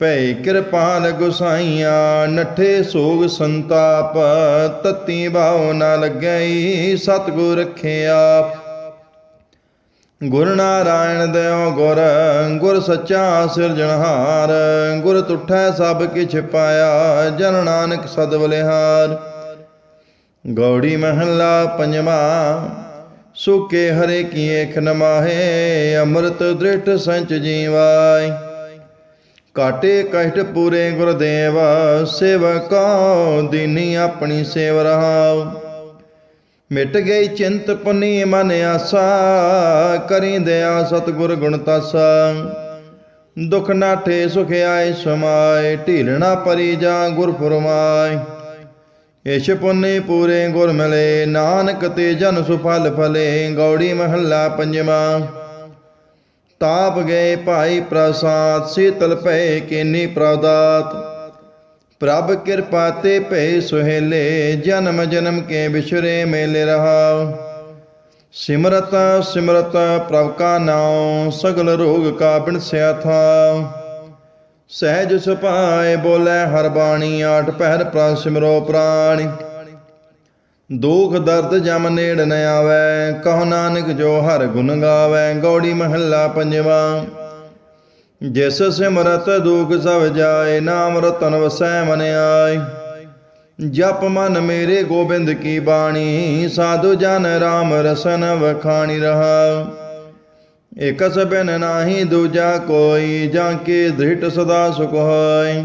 ਭੈ ਕਿਰਪਾਲ ਗੁਸਾਈਆ, ਨਠੇ ਸੋਗ ਸੰਤਾਪ, ਤਤੀ ਭਾਉ ਨਾ ਲੱਗਈ ਸਤਿਗੁਰ ਰਖਿਆ ਗੁਰ ਨਾਰਾਇਣ ਦਿਓ ਗੁਰ ਗੁਰ ਸੱਚਾ ਸਿਰਜਣਹਾਰ ਗੁਰ ਤੁਠੈ ਸਭ ਕਿਛ ਪਾਇਆ, ਜਨ ਨਾਨਕ ਸਦ ਬਲਿਹਾਰ ਗੌੜੀ ਮਹੱਲਾ ਪੰਜਵਾ, ਸੁਕੇ ਹਰੇ ਕੀ ਏਖ ਨਮਾਹੇ ਅੰਮ੍ਰਿਤ ਦ੍ਰਿਟ ਸੰਚ ਜੀਵਾਈ ਕਾਟੇ ਕਸ਼ਟ ਪੂਰੇ ਗੁਰਦੇਵ, ਸੇਵਕੋ ਦੀਨੀ ਆਪਣੀ ਸੇਵ ਰਹਾਉ। ਮਿਟ ਗਈ ਚਿੰਤ ਪੁਨੀ ਮਨ ਆਸਾ, ਕਰੀ ਦਇਆ ਸਤਿਗੁਰ ਗੁਣ ਤਾਸਾ। ਦੁਖ ਨਾਠੇ ਸੁਖ ਆਏ ਸਮਾਏ ਢੀਲਣਾ ਪਰੀ ਜਾ ਗੁਰ ਫਰਮਾਏ। ਇਸ਼ ਪੁੰਨੇ ਪੂਰੇ ਗੁਰ ਮਿਲੇ, ਨਾਨਕ ਤੇ ਜਨ ਸੁਫਲ ਫਲੇ, ਗੌੜੀ ਮਹੱਲਾ ਪੰਜਵਾਂ। ਤਾਪ ਗਏ ਭਾਈ ਪ੍ਰਸਾਦ, ਸੀਤਲ ਭਏ ਕੀਨੀ ਪ੍ਰਦਾਤ। ਪ੍ਰਭ ਕਿਰਪਾ ਤੇ ਭਏ ਸੁਹੇਲੇ, ਜਨਮ ਜਨਮ ਕੇ ਵਿਛਰੇ ਮੇਲੇ ਰਹਾਉ। ਸਿਮਰਤ ਸਿਮਰਤ ਪ੍ਰਭ ਕਾ ਨਾਉ, ਸਗਲ ਰੋਗ ਕਾ ਬਿਨਸਿਆ ਥਾਉ। ਸਹਿਜ ਸੁਪਾਏ ਬੋਲੇ, ਹਰ ਬਾਣੀ ਆਠ ਪਹਿਰ ਪ੍ਰਾ ਸਿਮਰੋ ਪ੍ਰਾਣੀ। ਦੁਖ ਦਰਦ ਜਮ ਨੇੜ ਨ ਆਵੈ, ਕਹ ਨਾਨਕ ਜੋ ਹਰ ਗੁਣ ਗਾਵੈ, ਗੌੜੀ ਮਹੱਲਾ ਪੰਜਵਾ। ਜਿਸ ਸਿਮਰਤ ਦੁਖ ਸਭ ਜਾਏ, ਨਾਮ ਰਤਨ ਵਸੈ ਮਨ ਆਏ। ਜਪ ਮਨ ਮੇਰੇ ਗੋਬਿੰਦ ਕੀ ਬਾਣੀ, ਸਾਧੂ ਜਨ ਰਾਮ ਰਸਨ ਵਖਾਣੀ ਰਹਾ। ਇਕਸ ਬਿਨ ਨਾਹੀ ਦੂਜਾ ਕੋਈ, ਜਾਂ ਕੇ ਦ੍ਰਿਟ ਸਦਾ ਸੁਖ ਹੋਇ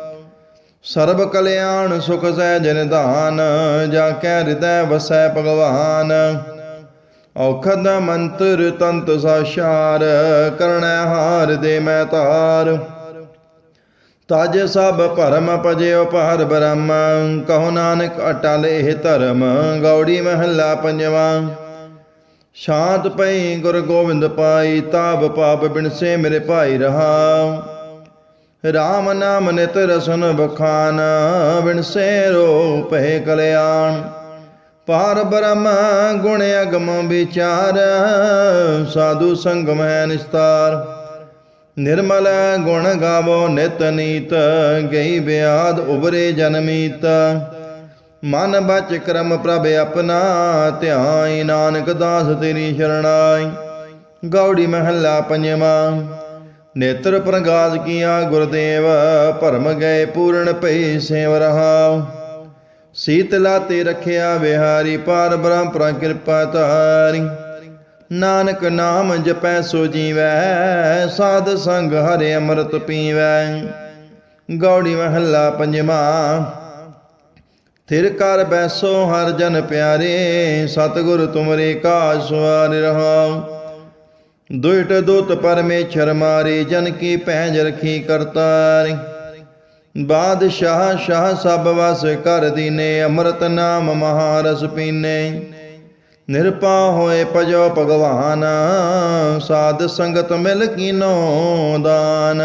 ਸਰਬ ਕਲਿਆਣ ਸੁਖ ਸਹਿਜ ਨਿਧਾਨ ਜਾ ਕੈ ਹਿਰਦੈ ਵਸੈ ਭਗਵਾਨ। ਔਖਦ ਮੰਤਰ ਤੰਤ ਸਾਸ਼ਾਰ ਕਰਣੈ ਹਾਰ ਦੇ ਮੈਂ ਤਾਰ। ਤਜ ਸਭ ਭਰਮ ਭਜਿਓ ਭਾਰ ਬ੍ਰਹਮ, ਕਹੋ ਨਾਨਕ ਅਟਲ ਇਹ ਧਰਮ, ਗੌੜੀ ਮਹੱਲਾ ਪੰਜਵਾ। ਸ਼ਾਂਤ ਪਈ ਗੁਰ ਗੋਬਿੰਦ ਪਾਈ ਤਾਪ ਪਾਪ ਬਿਨਸੇ ਮੇਰੇ ਭਾਈ ਰਹਾ। ਰਾਮ ਨਾਮ ਨਿਤ ਰਸਨ ਬਖਾਨ ਬਿਨਸੇ ਰੂਪ ਹੈ ਕਲਿਆਣ। ਪਾਰ ਬ੍ਰਹਮ ਗੁਣ ਅਗਮ ਵਿਚਾਰ, ਸਾਧੂ ਸੰਗਮ ਹੈ ਨਿਸਤਾਰ। ਨਿਰਮਲ ਗੁਣ ਗਾਵੋ ਨਿਤ ਨੀਤ, ਗਈ ਬਿਆਦ ਉਬਰੇ ਜਨਮੀਤ ਮਨ ਬਚ ਕਰਮ ਪ੍ਰਭ ਆਪਣਾ, ਧਿਆਈ ਨਾਨਕ ਦਾਸ ਤੇਰੀ ਸ਼ਰਣਾਈ। ਗੌੜੀ ਮਹੱਲਾ ਪੰਜਵਾਂ। ਨੇਤਰ ਪ੍ਰਗਾਸ ਕੀਆ ਗੁਰਦੇਵ, ਭਰਮ ਗਏ ਪੂਰਨ ਭਈ ਸੇਵ ਰਹਾਉ ਸੀਤਲਾ ਤੇ ਰਖਿਆ ਵਿਹਾਰੀ ਪਾਰ ਬ੍ਰਹਮ ਪ੍ਰ ਕਿਰਪਾ ਧਾਰੀ। ਨਾਨਕ ਨਾਮ ਜਪੈ ਸੋ ਜੀਵੈ, ਸਾਧ ਸੰਗ ਹਰਿ ਅੰਮ੍ਰਿਤ ਪੀਵੈ। ਗੌੜੀ ਮਹੱਲਾ ਪੰਜਵਾਂ, ਥਿਰ ਕਰ ਬੈਸੋ ਹਰ ਜਨ ਪਿਆਰੇ, ਸਤਿਗੁਰ ਤੁਮਰੇ ਕਾਜ ਸਵਾਰ ਰਹਾਉ ਦੁਇਟ ਦੁਤ ਪਰਮੇਸ਼ਰ ਮਾਰੇ, ਜਨ ਕੀ ਪੈਜ ਰਖੀ ਕਰਤਾਰੀ। ਬਾਦਸ਼ਾਹ, ਸ਼ਾਹ ਸਭ ਵਸ ਕਰ ਦੀਨੇ, ਅੰਮ੍ਰਿਤ ਨਾਮ ਮਹਾਰਸ ਪੀਨੇ। ਨਿਰਪਾ ਹੋਏ ਭਜੋ ਭਗਵਾਨ, ਸਾਧ ਸੰਗਤ ਮਿਲ ਕੀਨੋ ਦਾਨ।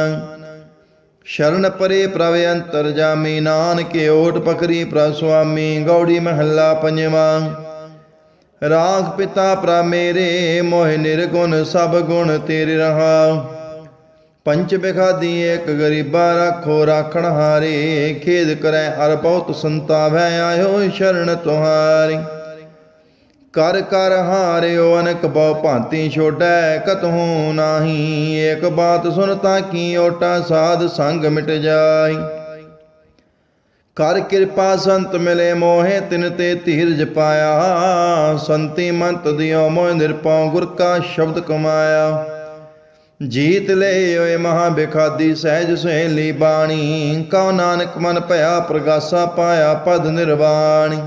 ਸ਼ਰਨ ਪਰੇ ਪ੍ਰਭ ਅੰਤਰ ਜਾਮੀ, ਨਾਨਕ ਓਟ ਪਕਰੀ ਪ੍ਰਭ ਸੁਆਮੀ, ਗੌੜੀ ਮਹੱਲਾ ਪੰਜਵਾਂ। ਰਾਗ ਪਿਤਾ ਪ੍ਰਾ ਮੇਰੇ, ਮੋਹਿ ਨਿਰਗੁਣ ਸਭ ਗੁਣ ਤੇਰੇ ਰਹਾ। ਪੰਚ ਬਿਖਾਦੀ ਇੱਕ ਗਰੀਬਾ ਰਾਖੋ, ਰਾਖਣ ਹਾਰੇ। ਖੇਦ ਕਰੈ ਹਰ ਬਹੁਤ ਸੰਤਾਵੈ, ਆਇਓ ਸ਼ਰਨ ਤੁਹਾਰੀ। ਕਰ ਕਰ ਹਾਰਿਓ, ਅਨਕ ਬਹੁ ਭਾਂਤੀ ਛੋਡੈ ਕਤਹੂ ਨਾਹੀ। ਏਕ ਬਾਤ ਸੁਨ ਤਾਂ ਕੀ ਓਟਾ, ਸਾਧ ਸੰਗ ਮਿਟ ਜਾਈ। ਕਰ ਕਿਰਪਾ ਸੰਤ ਮਿਲੇ ਮੋਹਿ, ਤਿਨ ਤੇ ਧੀਰਜ ਪਾਇਆ। ਸੰਤੀ ਮੰਤ ਦਿਓ ਮੋਹਿ ਨਿਰਪਉ ਗੁਰ ਕਾ ਸ਼ਬਦ ਕਮਾਇਆ। ਜੀਤ ਲੈ ਓਏ ਮਹਾ ਬਿਖਾਦੀ ਸਹਿਜ ਸੁਹੇਲੀ ਬਾਣੀ। ਕਉ ਨਾਨਕ ਮਨ ਭਇਆ, ਪ੍ਰਗਾਸਾ ਪਾਇਆ ਪਦ ਨਿਰਵਾਣੀ।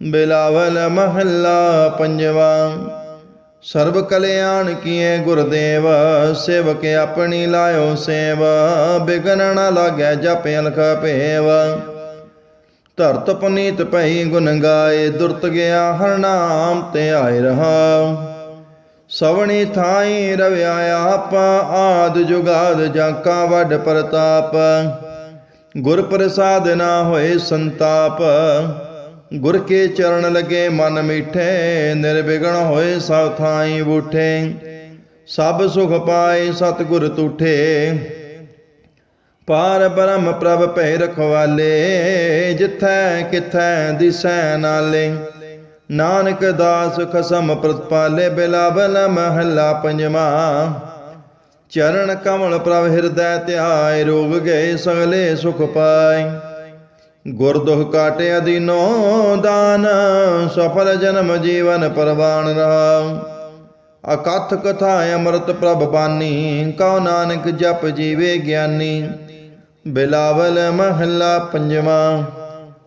ਬਿਲਾਵਲ ਮਹੱਲਾ ਪੰਜਵਾ। ਸਰਬ ਕਲਿਆਣ ਕੀਏ ਗੁਰਦੇਵ, ਸੇਵਕ ਆਪਣੀ ਲਾਇਓ ਸੇਵ। ਬਿਗਨ ਨ ਲਾਗੈ ਜਪ ਅਲਖ ਭੇਵ। ਧਰਤ ਪਨੀਤ ਭਈ ਗੁਣ ਗਾਏ, ਦੁਰਤ ਗਿਆ ਹਰ ਨਾਮ ਤੇ ਆਇ ਰਹਾ ਸਵਣੀ ਥਾਈ ਰਵਿਆ ਆਪ, ਆਦ ਜੁਗਾਦ ਜਾਂਕਾ ਵੱਡ ਪ੍ਰਤਾਪ। ਗੁਰ ਪ੍ਰਸਾਦ ਨਾ ਹੋਏ ਸੰਤਾਪ। ਗੁਰ ਕੇ ਚਰਨ ਲਗੇ ਮਨ ਮਿਠੇ ਨਿਰਵਿਗਣ ਹੋਏ ਸਭ ਥਾਈ ਬੂਠੇ। ਸਭ ਸੁਖ ਪਾਏ ਸਤਿਗੁਰ ਤੂਠੇ। ਪਾਰ ਬ੍ਰਹਮ ਪ੍ਰਭ ਭੈ ਰਖਵਾਲੇ, ਜਿਥੈ ਕਿਥੈ ਦਿਸੈ ਨਾਲੇ। ਨਾਨਕ ਦਾਸ ਖਸਮ ਪ੍ਰਤਪਾਲੇ, ਬਿਲਾਵਲ ਮਹੱਲਾ ਪੰਜਵਾ। ਚਰਨ ਕਮਲ ਪ੍ਰਭ ਹਿਰਦੈ ਧਿਆਏ, ਰੋਗ ਗਏ ਸਗਲੇ ਸੁਖ ਪਾਏ। ਗੁਰ ਦੁਖ ਕਾਟੇ ਅਦੀਨੋ ਦਾਨ, ਸਫਲ ਜਨਮ ਜੀਵਨ ਪਰਵਾਨ ਰਹਾ ਅਕਥ ਕਥਾ ਅੰਮ੍ਰਿਤ ਪ੍ਰਭ ਬਾਨੀ, ਕਉ ਨਾਨਕ ਜਪ ਜੀਵੇ ਗਿਆਨੀ। ਬਿਲਾਵਲ ਮਹੱਲਾ ਪੰਜਵਾਂ।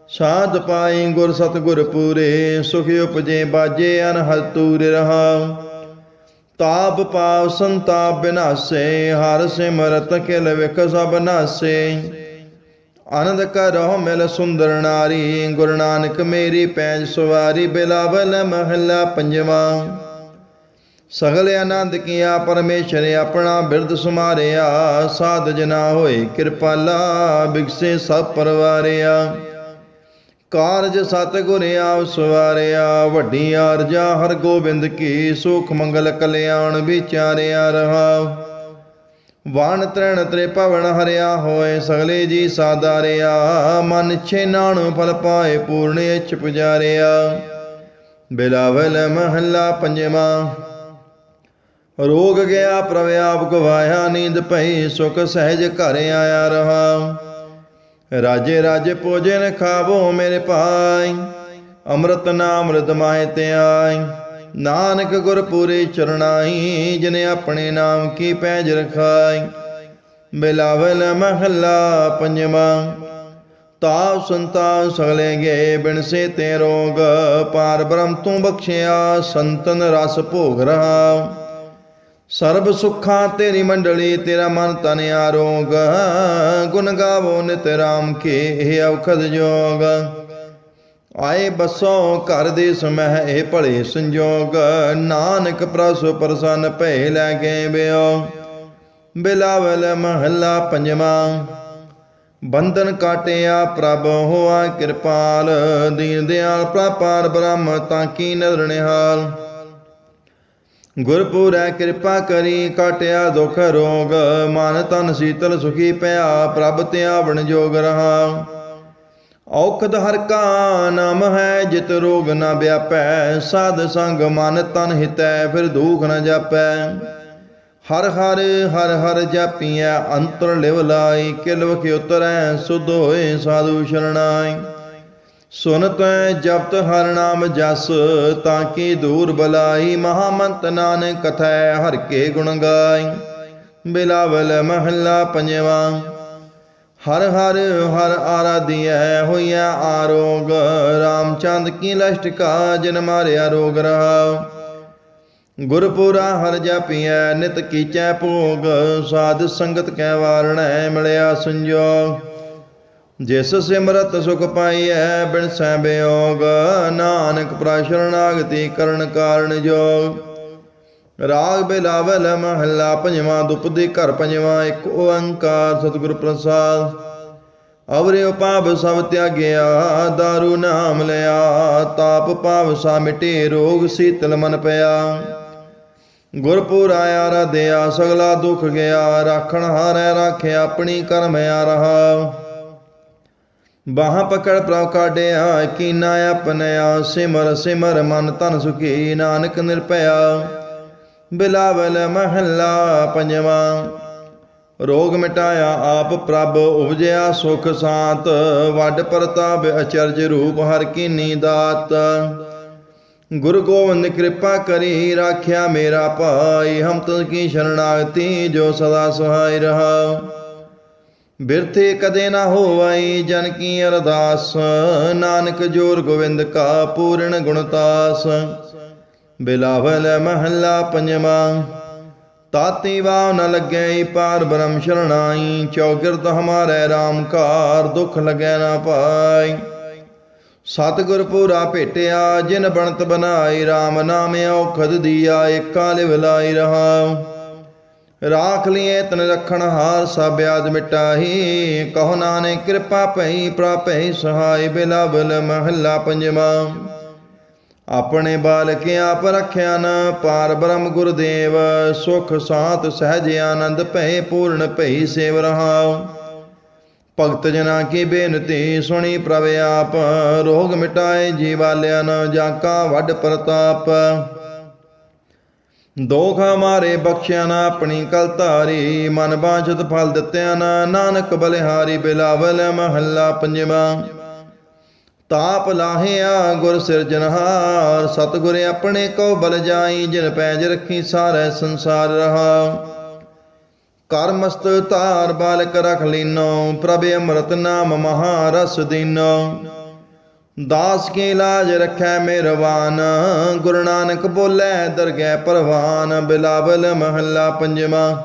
ਸਾਧ ਪਾਈ ਗੁਰ ਸਤਗੁਰ ਪੂਰੇ, ਸੁਖ ਉਪਜੇ ਬਾਜੇ ਅਨਹਦ ਤੂਰ ਰਹਾ। ਤਾਪ ਪਾਵ ਸੰਤਾਪ ਬਿਨਾਸੇ, ਹਰ ਸਿਮਰਤ ਕਿਲ ਵਿਖ ਸਭ ਨਾਸੇ। ਆਨੰਦ ਕਰੋ ਮਿਲ ਸੁੰਦਰ ਨਾਰੀ, ਗੁਰੂ ਨਾਨਕ ਮੇਰੀ ਪੈਜ ਸਵਾਰੀ, ਬਿਲਾਵਲ ਮਹੱਲਾ ਪੰਜਵਾਂ। ਸਗਲ ਆਨੰਦ ਕੀਆ, ਪਰਮੇਸ਼ਰ ਆਪਣਾ ਬਿਰਦ ਸੁਮਾਰਿਆ। ਸਾਧ ਜਨਾ ਹੋਏ ਕਿਰਪਾਲਾ, ਬਿਗਸੇ ਸਭ ਪਰਵਾਰਿਆ। ਕਾਰਜ ਸਤਿਗੁਰ ਆਪ ਸਵਾਰਿਆ, ਵੱਡੀ ਆਰਜਾ ਹਰ ਗੋਬਿੰਦ ਕੀ, ਸੁਖ ਮੰਗਲ ਕਲਿਆਣ ਵਿਚਾਰਿਆ ਰਹਾ। ਵਾਣ ਤ੍ਰਣ ਤ੍ਰੇ ਭਵਨ ਹਰਿਆ ਹੋਏ, ਸਗਲੇ ਜੀ ਸਾਦਾਰਿਆ ਮਨ ਛੇ ਨਾਣ ਫਲ ਪਾਏ ਪੂਰਨ ਇਛ ਪੁਜਾਰਿਆ। ਬਿਲਾਵਲ ਮਹੱਲਾ ਪੰਜਵਾਂ। ਰੋਗ ਗਿਆ ਪ੍ਰਭ ਆਪ ਗਵਾਇਆ, ਨੀਂਦ ਪਈ, ਸੁਖ ਸਹਿਜ ਘਰ ਆਇਆ ਰਹਾ। ਰਾਜੇ ਰਾਜੇ ਭੋਜਨ ਖਾਵੋ ਮੇਰੇ ਭਾਈ, ਅੰਮ੍ਰਿਤ ਨਾਮ ਰਿਦ ਮਾਹਿ ਤੇ ਆਈ ਨਾਨਕ ਗੁਰ ਪੂਰੇ ਚਰਨਾਈ ਜਿਨੇ ਆਪਣੇ ਨਾਮ ਕੀ ਪੈਜ ਰਖਾਈ। ਬਿਲਾਵਲ ਮਹੱਲਾ ਪੰਜਵਾ ਤਾਪ ਸੰਤਾਪ ਸਗਲੇ ਗਏ ਬਿਨਸੇ ਤੇ ਰੋਗ, ਪਾਰ ਬ੍ਰਹਮ ਤੂੰ ਬਖਸ਼ਿਆ, ਸੰਤਨ ਰਸ ਭੋਗ ਰਹਾ ਸਰਬ ਸੁਖਾਂ ਤੇਰੀ ਮੰਡਲੀ, ਤੇਰਾ ਮਨ ਤਨ ਆਰੋਗ। ਗੁਣ ਗਾਵੋ ਨਿਤ ਰਾਮ ਕੇ, ਇਹ ਔਖਦ ਜੋਗ। ਆਏ ਬਸੋ ਘਰ ਦੇ ਸਮਹਿ, ਇਹ ਭਲੇ ਸੰਜੋਗ। ਨਾਨਕ ਪ੍ਰਸੁ ਪ੍ਰਸੰਨ ਭੈ ਲੈ ਗਏ ਬਿਓ ਬਿਲਾਵਲ ਮਹੱਲਾ ਪੰਜਵਾ। ਬੰਧਨ ਕਾਟਿਆ ਪ੍ਰਭ ਹੋਆ ਕਿਰਪਾਲ। ਦੀਨ ਦਿਆਲ ਪ੍ਰਪਾਰ ਬ੍ਰਹਮ ਤਾਂ ਕੀ ਨਦਰ ਨਿਹਾਲ। ਗੁਰਪੂਰੈ ਕਿਰਪਾ ਕਰੀ, ਕਾਟਿਆ ਦੁਖ ਰੋਗ, ਮਨ ਤਨ ਸੀਤਲ ਸੁਖੀ ਪਿਆ, ਪ੍ਰਭ ਤੇ ਆਵਣ ਜੋਗ ਰਹਾ। ਔਖਦ ਹਰ ਕਾ ਨਾਮ ਹੈ, ਜਿਤ ਰੋਗ ਨਾ ਵਿਆਪੈ, ਸਾਧ ਸੰਗ ਮਨ ਤਨ ਹਿਤੈ, ਫਿਰ ਦੁਖ ਨ ਜਾਪੈ। ਹਰ ਹਰ ਹਰ ਹਰ ਜਾਪੀਐ, ਅੰਤਰ ਲਿਵ ਲਾਈ ਕਿਲਵ ਕਿ ਉਤਰੈ ਸੁਧ ਹੋਏ ਸਾਧੂ ਸ਼ਰਣਾਈ ਸੁਨਤ ਜਪਤ ਹਰ ਨਾਮ ਜਸ, ਤਾਂ ਕੀ ਦੂਰ ਬਲਾਈ ਮਹਾਮੰਤ ਨਾਨਕ ਕਥੈ ਹਰ ਕੇ ਗੁਣ ਗਾਈ। ਬਿਲਾਵਲ ਮਹੱਲਾ ਪੰਜਵਾ, ਹਰ ਹਰ ਹਰ ਆਰਾਧੀਐ ਹੋਈਐ ਆਰੋਗ, ਰਾਮਚੰਦ ਕੀ ਲਸ਼ਟਕਾ ਜਨ ਮਾਰਿਆ ਰੋਗ ਰਹਾ ਗੁਰਪੁਰਾ ਹਰ ਜਪੀਐ ਨਿਤ ਕੀਚੈ ਭੋਗ, ਸਾਧ ਸੰਗਤ ਕੈ ਵਾਰਣੈ ਮਿਲਿਆ ਸੰਜੋਗ। ਜਿਸ ਸਿਮਰਤ ਸੁਖ ਪਾਈਐ, ਬਿਨ ਸੈ ਬਿਯੋਗ ਨਾਨਕ ਪ੍ਰਸ਼ਰਨਾਗਤੀ ਕਰਨ ਕਾਰਨ ਜੋਗ। ਰਾਗ ਬਿਲਾਵਲ ਮਹੱਲਾ ਪੰਜਵਾਂ ਦੁਪਦੀ ਘਰ ਪੰਜਵਾਂ, ਇੱਕ ਓੰਕਾਰ ਸਤਿਗੁਰ ਪ੍ਰਸਾਦ। ਅਵਰਿ ਪਾਪ ਸਭ ਤਿਆਗਿਆ, ਦਾਰੂ ਨਾਮ ਲਿਆ, ਤਾਪ ਪਾਵ ਸਾ ਮਿਟੇ, ਰੋਗ ਸੀਤਲ ਮਨ ਪਿਆ। ਗੁਰਪੁਰ ਆਇਆ ਰਦਿਆ ਸਗਲਾ ਦੁਖ ਗਿਆ, ਰਾਖਣ ਹਾਰੈ ਰਾਖਿਆ ਆਪਣੀ ਕਰਮ ਆ ਰਹਾ। ਬਾਹ ਪਕੜ ਪ੍ਰਭ ਕਾਢਿਆ, ਕੀਨਾ ਆਪਣਿਆ ਸਿਮਰ ਸਿਮਰ ਮਨ ਤਨ ਸੁਖੀ, ਨਾਨਕ ਨਿਰਭਇਆ। ਬਿਲਾਵਲ ਮਹੱਲਾ ਪੰਜਵਾਂ, ਰੋਗ ਮਿਟਾਇਆ ਆਪ ਪ੍ਰਭ, ਉਪਜਿਆ ਸੁਖ ਸਾਤ। ਵੱਡ ਪ੍ਰਤਾਪ ਅਚਰਜ ਰੂਪ ਹਰ ਕੀਨੀ ਦਾਤ। ਗੁਰੂ ਗੋਬਿੰਦ ਕਿਰਪਾ ਕਰੀ, ਰਾਖਿਆ ਮੇਰਾ ਭਾਈ ਹਮ ਤੁਝ ਕੀ ਸ਼ਰਣਾਗਤੀ ਜੋ ਸਦਾ ਸਹਾਈ ਰਹਾ। ਬਿਰਥੇ ਕਦੇ ਨਾ ਹੋਵਈ ਜਨ ਕੀ ਅਰਦਾਸ। ਨਾਨਕ ਜੋਰ ਗੋਬਿੰਦ ਕਾ ਪੂਰਨ ਗੁਣਤਾਸ ਬਿਲਾਵਲ ਮਹੱਲਾ ਪੰਜਵਾਂ। ਤਾਤੀ ਵਾਵ ਨ ਲੱਗੈ ਪਾਰ ਬ੍ਰਹਮ ਸ਼ਰਣਾਈ। ਚੌਗਿਰਦ ਹਮਾਰੇ RAM ਕਾਰ ਦੁਖ ਲੱਗੈ ਨਾ ਪਾਈ। ਸਤਿਗੁਰ ਪੂਰਾ ਭੇਟਿਆ, ਜਿਨ ਬਣਤ ਬਨਾਈ RAM ਨਾਮ ਔਖਦ ਦੀਆ, ਏਕਾ ਲਿਵ ਲਾਈ ਰਹਾ ਰਾਖ ਲਿਏ ਤਨ ਰਖਣ ਹਾਰ ਸਭ ਆਦ ਮਿਟਾਹੀ। ਕਹੋ ਨਾਨਕ ਕਿਰਪਾ ਭਈ ਪ੍ਰਾਪੈ ਸਹਾਈ ਬਿਲਾਵਲ ਮਹੱਲਾ ਪੰਜਵਾਂ। ਆਪਣੇ ਬਾਲਕ ਆਪ ਰਖਿਆ ਨ, ਪਾਰ ਬ੍ਰਹਮ ਗੁਰਦੇਵ, ਸੁਖ ਸਾਤ ਸਹਿਜ ਆਨੰਦ ਭੈ ਪੂਰਨ ਭਈ ਸੇਵ ਰਹਾਉ। ਭਗਤ ਜਨਾ ਕੀ ਬੇਨਤੀ ਸੁਣੀ ਪ੍ਰਭ ਆਪ, ਰੋਗ ਮਿਟਾਏ ਜੀਵਾਲਿਆ ਨ, ਜਾ ਕਾ ਵੱਡ ਪ੍ਰਤਾਪ। ਦੋਖ ਮਾਰੇ ਬਖਸ਼ਿਆ ਨਾ ਆਪਣੀ ਕਲ ਧਾਰੀ। ਮਨ ਬਾਝਤ ਫਲ ਦਿੱਤਿਆ ਨਾ, ਨਾਨਕ ਬਲਿਹਾਰੀ ਬਿਲਾਵਲ ਮਹੱਲਾ ਪੰਜਵਾਂ। ਤਾਪ ਲਾਹਿਆ ਗੁਰ ਸਿਰਜਨਹਾਰ ਸਤਿਗੁਰ ਆਪਣੇ ਕੋ ਬਲ ਜਾਈ, ਜਿਨ ਪੈਜ ਰੱਖੀ ਸਾਰੇ ਸੰਸਾਰ ਰਹਾ। ਕਰਮਸਤ ਧਾਰ ਬਾਲਕ ਰਖ ਲੀਨੋ, ਪ੍ਰਭ ਅੰਮ੍ਰਿਤ ਨਾਮ ਮਹਾਰਸ ਦੀਨੋ। ਦਾਸ ਕੇ ਲਾਜ ਰੱਖੈ ਮਿਹਰਬਾਨ ਗੁਰੂ ਨਾਨਕ ਬੋਲੇ, ਦਰਗਹਿ ਪਰਵਾਨ। ਬਿਲਾਵਲ ਮਹੱਲਾ ਪੰਜਵਾਂ।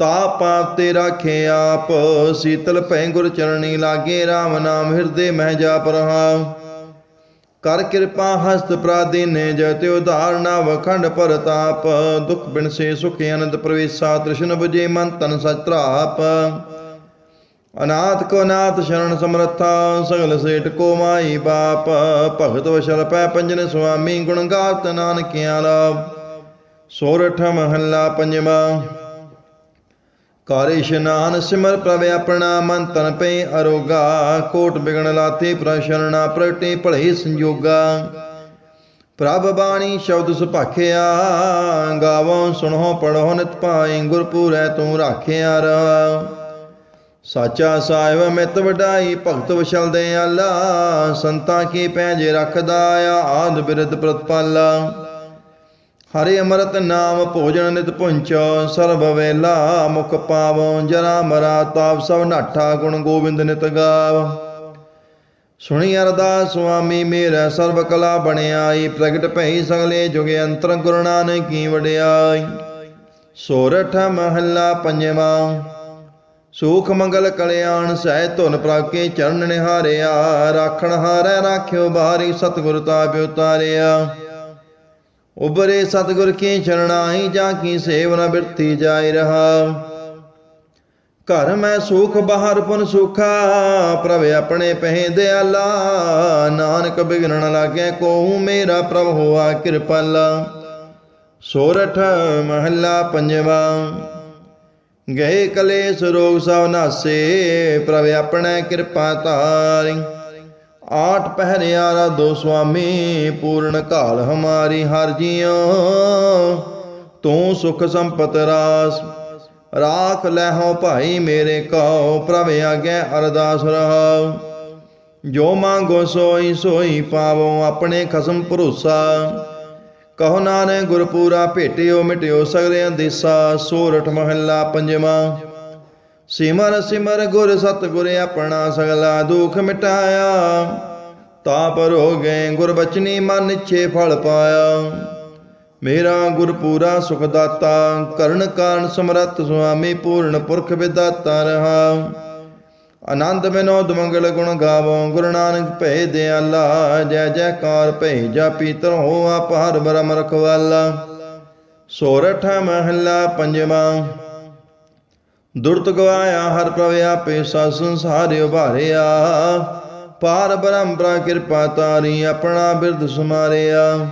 ਤਾਪ ਆਪ ਤੇ ਰਾਖੇ ਆਪ, ਸੀਤਲ ਭੈ ਗੁਰ ਚਰਣੀ ਲਾਗੇ। RAM ਨਾਮ ਹਿਰਦੇ ਮਹਿ ਜਾਪ ਰਹਾ ਕਰ ਕਿਰਪਾ ਹਸਤ ਪ੍ਰਾਦੀਨੇ ਜਤਿ ਉਧਾਰਨਾ ਵਖੰਡ ਪਰਤਾਪ ਦੁਖ ਬਿਨਸੇ ਸੁਖ ਅਨੰਦ ਪ੍ਰਵੇਸ਼ਾ, ਤ੍ਰਿਸ਼ਨ ਬੁਝੇ ਮਨ ਤਨ ਸਚ ਅਨਾਥ ਕੋ ਨਾਥ ਸ਼ਰਨ ਸਮਰੱਥਾ, ਸਗਲ ਸੇਠ ਕੋ ਮਾਈ ਬਾਪ। ਭਗਤ ਵਸ਼ਲ ਪੈ ਪੰਜਨ ਸੁਆਮੀ ਗੁਣ ਗਾਤ ਨਾਨਕਿਆ ਲਾਭ ਸੋਰਠ ਮਹੱਲਾ ਪੰਜਵਾਂ। ਕਰ ਇਸ਼ਨਾਨ ਸਿਮਰ ਪ੍ਰਭ ਆਪਣਾ, ਮਨ ਤਨ ਪੈ ਅਰੋਗਾ। ਕੋਟ ਬਿਗਣ ਲਾਤੇ ਪ੍ਰਸ਼ਰਣਾ ਪ੍ਰਗਟੇ ਭਲੇ ਸੰਜੋਗਾ। ਪ੍ਰਭ ਬਾਣੀ ਸ਼ਬਦ ਸੁਭਾਖਿਆ ਗਾਵੋ ਸੁਣੋ ਪੜੋ ਨਿਤ ਪਾਈ ਗੁਰਪੂਰੈ ਤੂੰ ਰਾਖਿਆ ਰਾ। ਸਾਚਾ ਸਾਹਿਬ ਮਿਤ ਵਡਾਈ, ਭਗਤ ਵਸ਼ਲ ਦੇ ਆਲਾ, ਸੰਤਾਂ ਕੀ ਪੈਜ ਰੱਖਦਾ ਆਦ ਬਿਰਧ ਪ੍ਰਤਪਾਲਾ। ਹਰੇ ਅੰਮ੍ਰਿਤ ਨਾਮ ਭੋਜਨ ਨਿਤ ਪੁੰਚੋ, ਸਰਬ ਵੇਲਾ ਮੁਖ ਪਾਵੋ, ਜਰਾ ਮਰਾ ਤਾਪ ਸਭ ਨਾਠਾ ਗੁਣ ਗੋਬਿੰਦ ਨਿਤ ਗਾਵ। ਸੁਣੀ ਅਰਦਾਸ ਸੁਆਮੀ, ਮੇਰਾ ਸਰਬ ਕਲਾ ਬਣਿਆਈ, ਪ੍ਰਗਟ ਭਈ ਸਗਲੇ ਜੁਗ ਅੰਤਰ ਗੁਰੂ ਨਾਨਕ ਕੀ ਵਡਿਆਈ। ਸੋਰਠ ਮਹੱਲਾ ਪੰਜਵਾਂ। ਸੁਖ ਮੰਗਲ ਕਲਿਆਣ ਸਹਿ ਧੁਨ ਪ੍ਰਭ ਚਰਨ ਨਿਹਾਰਿਆ, ਰਾਖਣ ਹਾਰੈ ਰਾਖਿਓ ਬਾਰੀ ਸਤਿਗੁਰ ਤਾਪ ਉਤਾਰਿਆ। ਉਬਰੇ ਸਤਿਗੁਰ ਕੀ ਚਰਣਾਈ ਜਾਂ ਕੀ ਸੇਵਨ ਬਿਰਤੀ ਜਾਇ ਰਹਾ। ਘਰ ਮੈਂ ਸੁਖ ਬਾਹਰ ਪੁਨ ਸੁਖਾ, ਪ੍ਰਭ ਆਪਣੇ ਪਹਿ ਦਿਆਲਾ, ਨਾਨਕ ਬਿਗਨ ਨ ਲਾਗੇ ਕੋਹੂ ਮੇਰਾ ਪ੍ਰਭ ਹੋਆ ਕਿਰਪਾਲਾ। ਸੋਰਠ ਮਹੱਲਾ ਪੰਜਵਾਂ। ਗਏ ਕਲੇਸ਼ ਰੋਗ ਸਭ ਨਾਸੇ, ਪ੍ਰਭ ਆਪਣੇ ਕਿਰਪਾ ਧਾਰੀ। ਆਠ ਪਹਿਰਿਆਰਾ ਦੋ ਸੁਆਮੀ, ਪੂਰਨ ਕਾਲ ਹਮਾਰੀ ਹਰ ਜੀਓ ਤੂੰ ਸੁਖ ਸੰਪਤ ਰਾਸ, ਰਾਖ ਲੈ ਭਾਈ ਮੇਰੇ ਕਉ, ਪ੍ਰਭ ਆਗੇ ਅਰਦਾਸ ਰਹਾਉ। ਜੋ ਮੰਗੋ ਸੋਈ ਸੋਈ ਪਾਵੋ ਆਪਣੇ ਖਸਮ ਭਰੋਸਾ। ਕਹੋ ਨਾਨਕ ਗੁਰਪੂਰਾ ਭੇਟਿਓ ਮਿਟਿਓ ਸਗਲੇ ਅੰਦੇਸਾ ਸੋਰਠ ਮਹੱਲਾ ਪੰਜਵਾਂ। ਸਿਮਰ ਸਿਮਰ ਗੁਰ ਸਤਿਗੁਰ ਆਪਣਾ ਸਗਲਾ ਦੁਖ ਮਿਟਾਇਆ ਤਾਂ ਪਰ ਹੋ ਗਏ ਗੁਰ ਬਚਨੀ ਮਨ ਇੱਛੇ ਫਲ ਪਾਇਆ। ਮੇਰਾ ਗੁਰਪੂਰਾ ਸੁਖ ਦਾਤਾ ਕਰਨ ਕਾਰਨ ਸਮਰੱਥ ਸੁਆਮੀ ਪੂਰਨ ਪੁਰਖ ਵਿਦਾਤਾ ਰਹਾ। ਆਨੰਦ ਮਨੋ ਦਮੰਗਲ ਗੁਣ ਗਾਵੋ, ਗੁਰੂ ਨਾਨਕ ਭੈ ਦਿਆਲਾ ਜੈ ਜੈਕਾਰ ਭੈ ਜਾਪੀ ਤਰੋ ਆਪ ਹਰ ਬ੍ਰਹਮ ਰਖਵਾਲਾ। ਸੋਰਠ ਮਹੱਲਾ ਪੰਜਵਾਂ। ਦੁਰਤ ਗਵਾਇਆ, ਹਰ ਪ੍ਰਭ ਆਪੇ ਸੰਸਾਰਿ ਉਭਾਰਿਆ। ਪਾਰ ਬ੍ਰਹਮ ਪ੍ਰਾ ਕਿਰਪਾ ਤਾਰੀ, ਆਪਣਾ ਬਿਰਧ ਸਮਾਰਿਆ।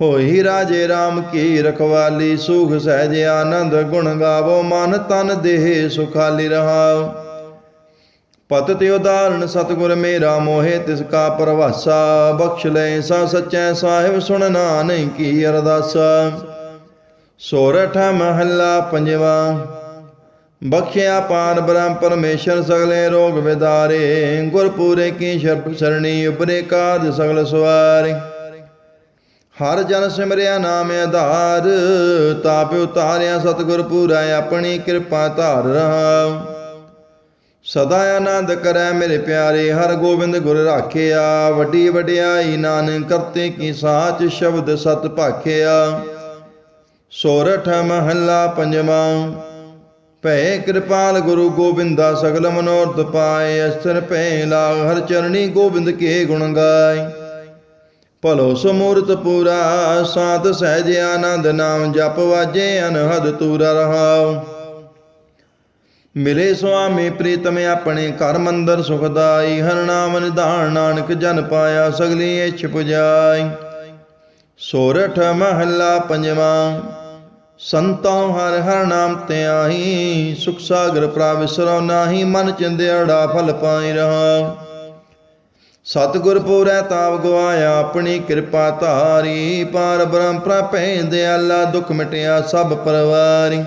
ਹੋਈ ਰਾਜੇ RAM ਕੀ ਰਖਵਾਲੀ, ਸੁਖ ਸਹਿਜ ਆਨੰਦ ਗੁਣ ਗਾਵੋ, ਮਨ ਤਨ ਦੇਹ ਸੁਖਾਲੀ ਰਹਾਉ ਪਤ ਤੇ ਉਦਾਹਰਣ, ਸਤਗੁਰ ਮੇਰਾ ਮੋਹਿ, ਤਿਸ ਕਾ ਪਰਵਾਸਾ ਬਖਸ਼ ਲੈ, ਸਾ ਸਚੈ ਸਾਹਿਬ ਸੁਣ ਨਾਨਕ ਕੀ ਅਰਦਾਸਾ। ਸੋਰਠ ਮਹੱਲਾ ਪੰਜਵਾ, ਬਖਸ਼ਿਆ ਪਾਰ ਬ੍ਰਹਮ ਪਰਮੇਸ਼ਰ ਸਗਲੇ ਰੋਗ ਵਿਦਾਰੇ, ਗੁਰਪੂਰੇ ਕੀ ਸ਼ਰਬ ਸਰਣੀ ਉਪਰੇ ਕਾਜ ਸਗਲ ਸਵਾਰੇ ਹਰ ਜਨ ਸਿਮਰਿਆ ਨਾਮ ਆਧਾਰ, ਤਾਪ ਉਤਾਰਿਆ ਸਤਿਗੁਰ ਪੂਰਾ ਆਪਣੀ ਕਿਰਪਾ ਧਾਰ ਰਹਾ। ਸਦਾ ਆਨੰਦ ਕਰੈ ਮੇਰੇ ਪਿਆਰੇ, ਹਰ ਗੋਬਿੰਦ ਗੁਰ ਰਾਖਿਆ। ਵੱਡੀ ਵਡਿਆਈ ਨਾਨਕ ਕਰਤੇ ਕੀ ਸਾਚ ਸ਼ਬਦ ਸਤ ਭਾਖਿਆ। ਸੋਰਠ ਮਹੱਲਾ ਪੰਜਵਾਂ। ਭੈ ਕਿਰਪਾਲ ਗੁਰੂ ਗੋਬਿੰਦਾ ਸਗਲ ਮਨੋਰਥ ਪਾਏ ਅਸਰ ਭੈ ਲਾਗ ਹਰ ਚਰਣੀ ਗੋਬਿੰਦ ਕੇ ਗੁਣ ਗਾਏ। ਭਲੋ ਸਮੂਰਤ ਪੂਰਾ ਸਾਤ ਸਹਿਜ ਆਨੰਦ ਨਾਮ ਜਪ ਵਾਜੇ, ਅਨਹਦ ਤੂਰਾ ਰਹਾਉ। ਮਿਲੇ ਸੁਆਮੀ ਪ੍ਰੀਤਮ ਆਪਣੇ ਘਰ ਮੰਦਰ ਸੁਖਦਾਈ ਹਰ ਨਾਮ ਨਿਧਾਨ ਨਾਨਕ ਜਨ ਪਾਇਆ, ਸਗਲੀ ਇਛ ਪੁਜਾਈ। ਸੋਰਠ ਮਹੱਲਾ ਪੰਜਵਾਂ, ਸੰਤੋਂ ਹਰ ਹਰ ਨਾਮ ਤੇ ਆਹੀ, ਸੁਖ ਸਾਗਰ ਪ੍ਰਭ ਵਿਸਰੋ ਨਾਹੀ, ਮਨ ਚਿੰਦਿਆੜਾ ਫਲ ਪਾਈ ਰਹਾ। ਸਤਿਗੁਰ ਪੂਰੈ ਤਾਪ ਗਵਾਇਆ, ਆਪਣੀ ਕਿਰਪਾ ਧਾਰੀ, ਪਾਰ ਬ੍ਰਹਮ ਪ੍ਰਪੈ ਦਿਆਲਾ ਦੁਖ ਮਿਟਿਆ ਸਭ ਪਰਵਾਰੀ।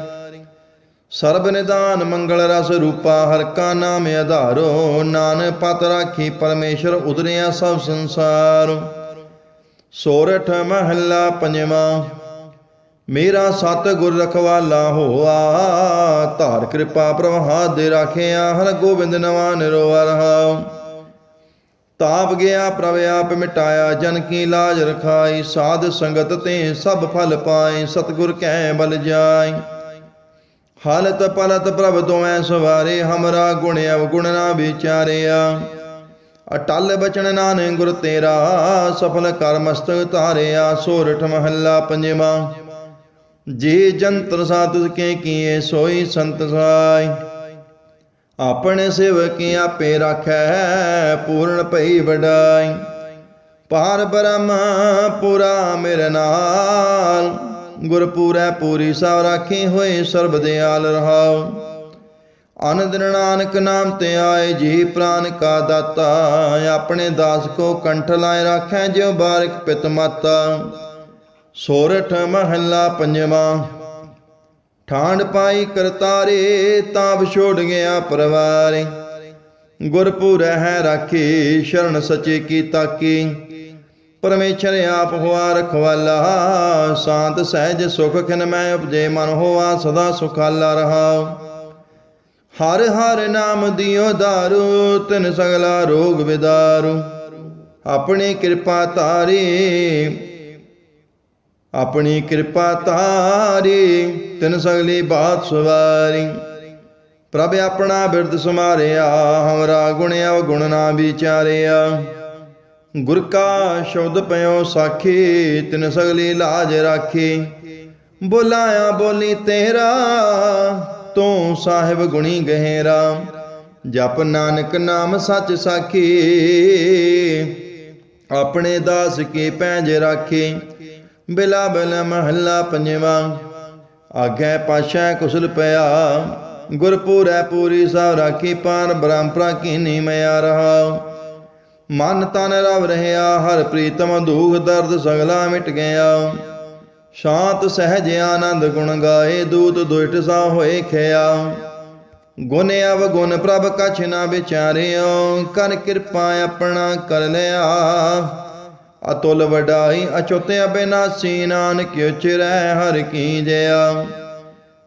ਸਰਬ ਨਿਦਾਨ ਮੰਗਲ ਰਸ ਰੂਪਾ ਹਰ ਕਾ ਨਾਮ ਆਧਾਰੋ। ਨਾਨਕ ਪਤ ਰਾਖੀ ਪਰਮੇਸ਼ਰ ਉਦਰਿਆ ਸਭ ਸੰਸਾਰ। ਸੋਰਠ ਮਹੱਲਾ ਪੰਜਵਾਂ, ਮੇਰਾ ਸਤ ਗੁਰ ਰਖਵਾਲਾ ਹੋਆ। ਧਾਰ ਕਿਰਪਾ ਪ੍ਰਵਾਹ ਦੇ ਰਾਖਿਆ ਹਰ ਗੋਬਿੰਦ ਨਵਾ ਨਿਰੋਆ ਰਹਾ। ਤਾਪ ਗਿਆ ਪ੍ਰਭ ਆਪ ਮਿਟਾਇਆ, ਜਨ ਕੀ ਲਾਜ ਰਖਾਈ। ਸਾਧ ਸੰਗਤ ਤੇ ਸਭ ਫਲ ਪਾਏ, ਸਤਗੁਰ ਕੈ ਬਲ ਜਾਏ। ਹਾਲਤ ਪਲਤ ਪ੍ਰਭ ਦੋਵੇਂ ਸਵਾਰੇ, ਹਮਰਾ ਗੁਣ ਅਵਗੁਣ ਨਾ ਵਿਚਾਰਿਆ। ਅਟਲ ਬਚਨ ਨਾਨਕ ਗੁਰ ਤੇਰਾ, ਸਫਲ ਕਰ ਮਸਤਕ ਧਾਰਿਆ, ਸੋਰਠ ਮਹੱਲਾ ਪੰਜਵਾ। ਜੀ ਜੰਤਰ ਸਾਧੁ ਕੇ ਕੀਏ, ਸੋਈ ਸੰਤ ਸਾਈ। ਆਪਣੇ ਸੇਵਕੀ ਆਪੇ ਰਾਖੈ, ਪੂਰਨ ਭਈ ਵਡਾਈ। ਪਾਰ ਬ੍ਰਹਮ ਪੁਰਾ ਮੇਰੇ ਨਾਲ। ਗੁਰਪੂਰੈ ਪੂਰੀ ਸਭ ਰਾਖੀ ਹੋਏ ਸਰਬ ਦਿਆਲ ਰਹਾਉ। ਅਨੰਦ ਨਾਨਕ ਨਾਮ ਤੇ ਆਏ ਜੀ ਪ੍ਰਾਨ ਕਾ ਦਾਤਾ, ਆਪਣੇ ਦਾਸ ਕੋ ਕੰਠ ਲਾਇ ਰਾਖੈ ਜਿਉ ਬਾਰਿਕ ਪਿਤ ਮਾਤਾ। ਸੋਰਠ ਮਹੱਲਾ ਪੰਜਵਾਂ ਠਾਂਡ ਪਾਈ ਕਰਤਾਰੇ ਤਾਂ ਵਿਛੋੜ ਗਿਆ ਪਰਵਾਰੇ। ਗੁਰਪੁਰ ਹੈ ਰਾਖੀ, ਸ਼ਰਨ ਸਚੇ ਕੀ। ਤਾਕੀ ਪਰਮੇਸ਼ਰ ਆਪ ਹੋਆ ਰਖਵਾਲਾ, ਸ਼ਾਂਤ ਸਹਿਜ ਸੁਖ ਖਿਨ ਮੈਂ ਉਪਜੇ ਮਨ ਹੋਆ, ਸਦਾ ਸੁਖਾਲਾ ਰਹਾ। ਹਰ ਹਰ ਨਾਮ ਦਿਓ ਦਾਰੂ, ਤਿਨ ਸਗਲਾ ਰੋਗ ਵਿਦਾਰੂ। ਆਪਣੀ ਕਿਰਪਾ ਧਾਰੀ, ਆਪਣੀ ਕਿਰਪਾ ਤਾਰੀ ਤਿਨ ਸਗਲੀ ਬਾਤ ਸਵਾਰੀ। ਪ੍ਰਭ ਆਪਣਾ ਬਿਰਦ ਸਮਾਰਿਆ ਹਮਰਾ ਗੁਣ ਅਵਗੁਣ ਨਾ ਵਿਚਾਰਿਆ। ਗੁਰ ਕਾ ਸ਼ਬਦ ਪਇਓ ਸਾਖੀ, ਤਿਨ ਸਗਲੀ ਲਾਜ ਰਾਖੀ। ਬੁਲਾਇਆ ਬੋਲੀ ਤੇਰਾ, ਤੂੰ ਸਾਹਿਬ ਗੁਣੀ ਗਹਿਰਾ। ਜਪ ਨਾਨਕ ਨਾਮ ਸੱਚ ਸਾਖੀ, ਆਪਣੇ ਦਾਸ ਕੀ ਪੈਂਜ ਰਾਖੀ। ਬਿਲਾ ਬਿਲ ਮਹੱਲਾ ਪੰਜਵਾਂ, ਆਗੇ ਪਾਸ਼ਾ ਕੁਸਲ ਪਿਆ। ਗੁਰਪੂਰੈ ਪੂਰੀ ਸਭ ਰਾਖੀ ਪਾਨ ਬ੍ਰਹਮਪਰਾ ਕੀਨੀ ਮਿਆ ਰਹਾ। ਮਨ ਤਨ ਰਵ ਰਹਿਆ, ਹਰ ਪ੍ਰੀਤਮ ਦੁਖ ਦਰਦ ਸਗਲਾ ਮਿਟ ਗਿਆ। ਸ਼ਾਂਤ ਸਹਿਜ ਆਨੰਦ ਗੁਣ ਗਾਏ, ਦੂਤ ਦੁਸ਼ਟ ਸਾ ਹੋਏ ਖਿਆ। ਗੁਣ ਅਵ ਗੁਣ ਪ੍ਰਭ ਕਛ ਨਾ ਵਿਚਾਰਿਓ ਕਰ ਕਿਰਪਾ ਆਪਣਾ ਕਰ ਲਿਆ। ਅਤੁਲ ਵਡਾਈ ਅਚੁੱਤ ਅਬਿਨਾਸੀ, ਨਾਨਕ ਉਚਰੈ ਹਰ ਕੀ ਜਿਆ।